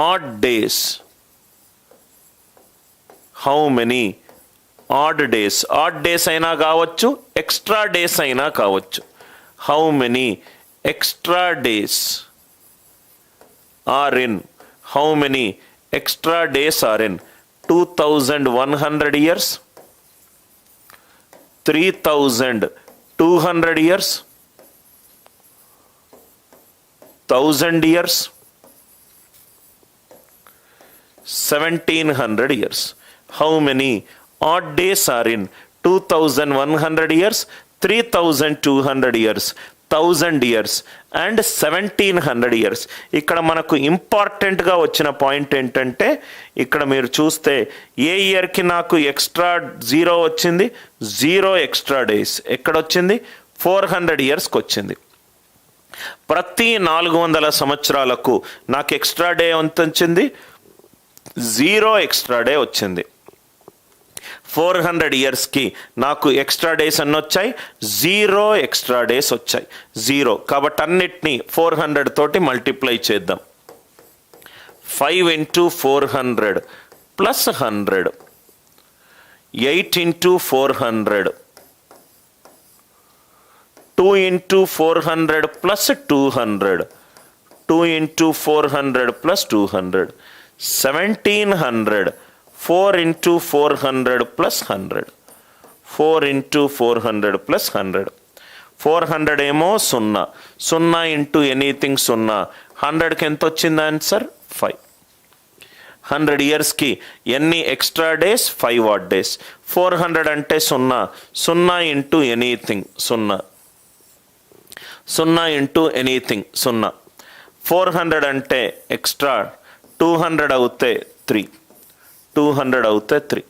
Odd days how many odd days odd days అయినా కావచ్చు extra days అయినా కావచ్చు. How many extra days are in how many extra days are in two thousand one hundred years three thousand two hundred years thousand years seventeen hundred years how many odd days are in two thousand one hundred years three thousand two hundred years thousand years and seventeen hundred years ఇక్కడ మనకు ఇంపార్టెంట్గా వచ్చిన point ఏంటంటే ఇక్కడ మీరు చూస్తే ఏ ఇయర్కి నాకు ఎక్స్ట్రా జీరో వచ్చింది? జీరో ఎక్స్ట్రా డేస్ ఎక్కడ వచ్చింది ఫోర్ హండ్రెడ్ ఇయర్స్కి వచ్చింది. ప్రతి నాలుగు వందల సంవత్సరాలకు నాకు ఎక్స్ట్రా డే ఎంత వచ్చింది? జీరో ఎక్స్ట్రా డే వచ్చింది. ఫోర్ హండ్రెడ్ ఇయర్స్కి నాకు ఎక్స్ట్రా డేస్ అన్ని వచ్చాయి జీరో ఎక్స్ట్రా డేస్ వచ్చాయి. జీరో కాబట్టి అన్నిటినీ ఫోర్ హండ్రెడ్ తోటి మల్టిప్లై చేద్దాం. Five into four hundred plus hundred. Eight into four hundred. Two into four hundred plus two hundred. Two into four hundred plus two hundred. Seventeen hundred four into four hundred plus hundred four into four hundred plus hundred four hundred ఏమో సున్నా. సున్నా into anything సున్నా. హండ్రెడ్కి ఎంత వచ్చింది answer five hundred ఇయర్స్కి ఎన్ని extra days five what days four hundred అంటే సున్నా. సున్నా ఇంటూ ఎనీథింగ్ సున్నా. సున్నా ఇంటూ ఎనీథింగ్ సున్నా. ఫోర్ హండ్రెడ్ అంటే ఎక్స్ట్రా టూ హండ్రెడ్ అవుతే త్రీ. టూ హండ్రెడ్ అవుతే త్రీ.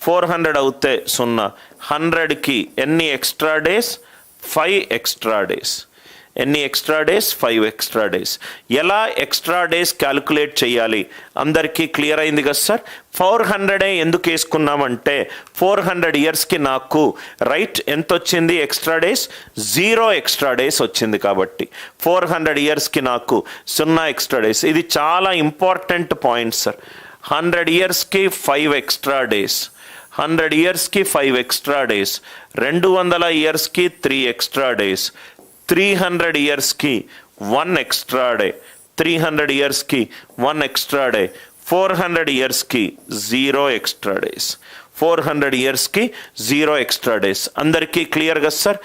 ఫోర్ హండ్రెడ్ అవుతే సున్నా. హండ్రెడ్కి ఎన్ని extra days? Five extra days. ఎన్ని extra days? Five extra days. ఎలా ఎక్స్ట్రా డేస్ క్యాలిక్యులేట్ చేయాలి? అందరికీ క్లియర్ అయింది కదా సార్? ఫోర్ హండ్రెడే ఎందుకు వేసుకున్నామంటే ఫోర్ హండ్రెడ్ ఇయర్స్కి నాకు రైట్ ఎంత వచ్చింది extra days? Zero extra days వచ్చింది కాబట్టి. ఫోర్ హండ్రెడ్ ఇయర్స్కి నాకు సున్నా ఎక్స్ట్రా డేస్. ఇది చాలా ఇంపార్టెంట్ పాయింట్ సార్. హండ్రెడ్ ఇయర్స్కి ఫైవ్ ఎక్స్ట్రా డేస్. హండ్రెడ్ ఇయర్స్కి ఫైవ్ ఎక్స్ట్రా డేస్. రెండు వందల ఇయర్స్కి three extra days. Three hundred ఇయర్స్కి one extra day three hundred ఇయర్స్కి one extra day four hundred ఇయర్స్కి zero extra days four hundred ఇయర్స్కి zero extra days అందరికీ క్లియర్గా సార్